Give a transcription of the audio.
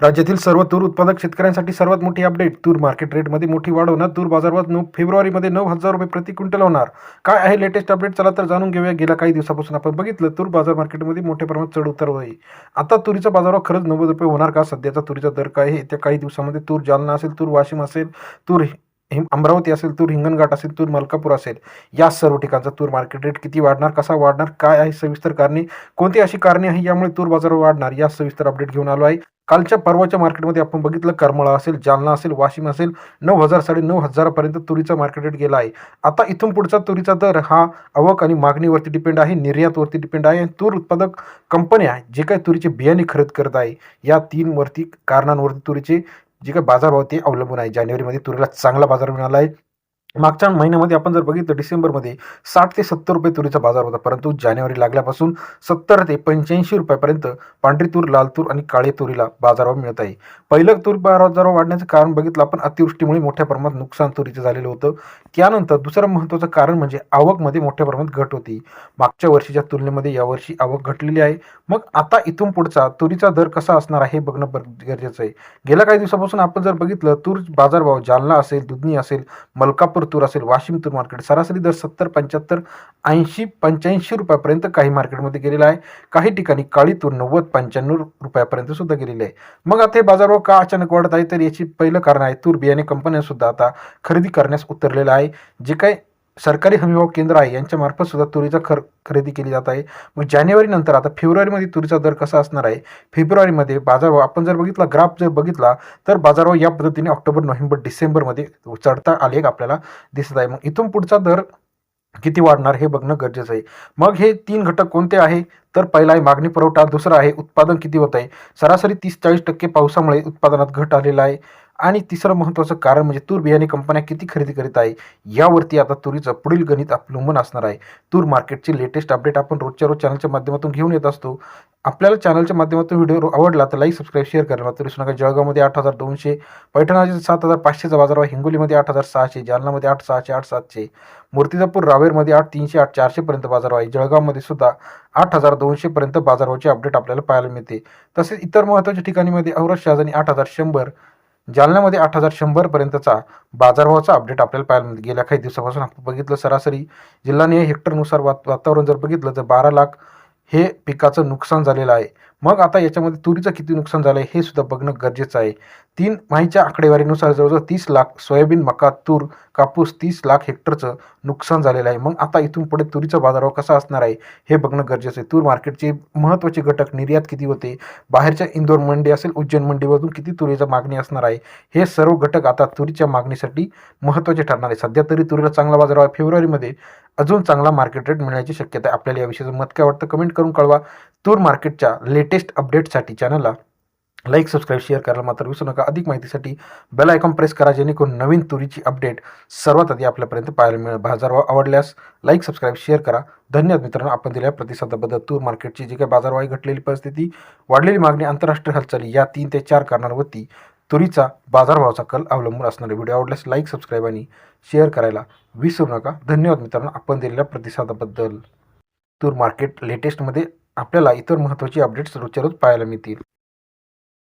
राज्यातील सर्व तूर उत्पादक शेतकऱ्यांसाठी सर्वात मोठी अपडेट तूर मार्केट रेटमध्ये मोठी वाढ होणार. तूर बाजारात नऊ फेब्रुवारीमध्ये नऊ हजार रुपये प्रति क्विंटल होणार. काय आहे लेटेस्ट अपडेट चला तर जाणून घेऊया. गेल्या काही दिवसापासून आपण बघितलं तूर बाजार मार्केटमध्ये मोठ्या प्रमाणात चढ उतार होईल. आता तुरीचा बाजारभाव खरंच नव्वद रुपये होणार का? सध्याचा तुरीचा दर काय आहे? येत्या काही दिवसामध्ये तूर जालना असेल तूर वाशिम असेल तूर अमरावती असेल तूर हिंगणघाट असेल तूर मलकापूर असेल या सर्व ठिकाणचा तूर मार्केट रेट किती वाढणार कसा वाढणार काय आहे सविस्तर कारणे कोणती अशी कारणे आहे यामुळे तूर बाजार वाढणार या सविस्तर अपडेट घेऊन आलो आहे. कालच्या परवाच्या मार्केटमध्ये आपण बघितलं करमळा असेल जालना असेल वाशिम असेल नऊ हजार साडे नऊ हजारापर्यंत तुरीचा मार्केट रेट गेला आहे. आता इथून पुढचा तुरीचा दर हा आवक आणि मागणीवरती डिपेंड आहे निर्यातवरती डिपेंड आहे आणि तूर उत्पादक कंपन्या जे काही तुरीचे बियाणे खरेदी करत आहे या तीन वरती कारणांवरती तुरीचे जी काही बाजारभाव ती अवलंबून आहे. जानेवारीमध्ये तुरीला चांगला बाजार मिळाला आहे. मागच्या महिन्यामध्ये आपण जर बघितलं डिसेंबरमध्ये साठ ते सत्तर रुपये तुरीचा बाजार होता. परंतु जानेवारी लागल्यापासून सत्तर ते पंच्याऐंशी रुपयापर्यंत पांढरी तूर लाल तूर आणि काळे तुरीला बाजारभाव मिळत आहे. पहिलं तूर बाजारभाव वाढण्याचं कारण बघितलं आपण अतिवृष्टीमुळे मोठ्या प्रमाणात नुकसान तुरीचं झालेलं होतं. त्यानंतर दुसरं महत्त्वाचं कारण म्हणजे आवकमध्ये मोठ्या प्रमाणात घट होती. मागच्या वर्षीच्या तुलनेमध्ये यावर्षी आवक घटलेली आहे. मग आता इथून पुढचा तुरीचा दर कसा असणार आहे हे बघणं गरजेचं आहे. गेल्या काही दिवसापासून आपण जर बघितलं तूर बाजारभाव जालना असेल दुधनी असेल मलकापूर तूर असेल वाशिम तूर मार्केट. सरासरी दर सत्तर पंच्याहत्तर ऐंशी पंच्याऐंशी रुपयापर्यंत काही मार्केटमध्ये गेलेला आहे. काही ठिकाणी काळी तूर नव्वद पंच्याण्णव रुपयापर्यंत सुद्धा गेलेली आहे. मग आता हे बाजारभाव का अचानक वाढत आहे? तर याची पहिलं कारण आहे तूर बियाणे कंपन्या सुद्धा आता खरेदी करण्यास उतरलेलं आहे. जे काही सरकारी हमीभाव केंद्र आहे यांच्यामार्फत सुद्धा तुरीचा खर खरेदी केली जात आहे. मग जानेवारीनंतर आता फेब्रुवारीमध्ये तुरीचा दर कसा असणार आहे? फेब्रुवारीमध्ये बाजारभाव आपण जर बघितला ग्राफ जर बघितला तर बाजारभाव या पद्धतीने ऑक्टोबर नोव्हेंबर डिसेंबरमध्ये चढता आले आपल्याला दिसत आहे. मग इथून पुढचा दर किती वाढणार हे बघणं गरजेचं आहे. मग हे तीन घटक कोणते आहे? तर पहिला आहे मागणी पुरवठा दुसरा आहे उत्पादन किती होत आहे? सरासरी तीस चाळीस टक्के पावसामुळे उत्पादनात घट आलेला आहे. आणि तिसरं महत्त्वाचं कारण म्हणजे तूर बियाणे कंपन्या किती खरेदी करीत आहे यावरती आता तुरीचं पुढील गणित अवलंबून असणार आहे. तूर मार्केटची लेटेस्ट अपडेट आपण रोजच्या रोज चॅनलच्या माध्यमातून घेऊन येत असतो. आपल्याला चॅनलच्या माध्यमातून व्हिडिओ आवडला तर लाईक सबस्क्राईब शेअर करायला मात्र विसरू नका. जळगावमध्ये आठ हजार दोनशे पैठणाचे सात हजार पाचशेचा बाजार आहे. हिंगोलीमध्ये आठ हजार सहाशे जालनामध्ये आठ सहाशे आठ सातशे मूर्तिजापूर रावेरमध्ये आठ तीनशे आठ चारशेपर्यंत बाजार आहे. जळगावमध्ये सुद्धा आठ हजार दोनशेपर्यंत बाजारभावाची अपडेट आपल्याला पाहायला मिळते. तसेच इतर महत्त्वाच्या ठिकाणीमध्ये औरत शहाजनी आठ हजार शंभर जालन्यामध्ये आठ हजार शंभरपर्यंतचा बाजारभावाचा अपडेट आपल्याला पाहायला मिळतो. गेल्या काही दिवसापासून आपण बघितलं सरासरी जिल्हाने हेक्टरनुसार वात वातावरण जर बघितलं तर बारा लाख हे पिकाचं नुकसान झालेलं आहे. मग आता याच्यामध्ये तुरीचं किती नुकसान झालं आहे हे सुद्धा बघणं गरजेचं आहे. तीन माहीच्या आकडेवारीनुसार जवळजवळ तीस लाख सोयाबीन मका तूर कापूस तीस लाख हेक्टरचं नुकसान झालेलं आहे. मग आता इथून पुढे तुरीचा बाजारभाव कसा असणार आहे हे बघणं गरजेचं आहे. तूर मार्केटचे महत्त्वाचे घटक निर्यात किती होते? बाहेरच्या इंदोर मंडी असेल उज्जैन मंडीमधून किती तुरीचा मागणी असणार आहे? हे सर्व घटक आता तुरीच्या मागणीसाठी महत्त्वाचे ठरणार आहे. सध्या तरी तुरीला चांगला बाजारभाव आहे. फेब्रुवारीमध्ये अजून चांगला मार्केट रेट मिळण्याची शक्यता आहे. आपल्याला या विषयाचं मत काय वाटतं कमेंट करून कळवा. तूर मार्केटच्या लेटेस्ट अपडेटसाठी चॅनलला लाईक सबस्क्राईब शेअर करायला मात्र विसरू नका. अधिक माहितीसाठी बेल आयकॉन प्रेस करा जेणेकरून नवीन तुरीची अपडेट सर्वात आधी आपल्यापर्यंत पाहायला मिळेल. बाजारभाव आवडल्यास लाईक सबस्क्राईब शेअर करा. धन्यवाद मित्रांनो आपण दिलेल्या प्रतिसादाबद्दल. तूर मार्केटची जी काही बाजारभाव घटलेली परिस्थिती वाढलेली मागणी आंतरराष्ट्रीय हालचाली या तीन ते चार कारणांवरती तुरीचा बाजारभावाचा कल अवलंबून असणारे व्हिडिओ आवडल्यास लाईक सबस्क्राईब आणि शेअर करायला विसरू नका. धन्यवाद मित्रांनो आपण दिलेल्या प्रतिसादाबद्दल. तूर मार्केट लेटेस्टमध्ये आपल्याला इतर महत्त्वाची अपडेट्स रोजच्या रोज पाहायला मिळतील.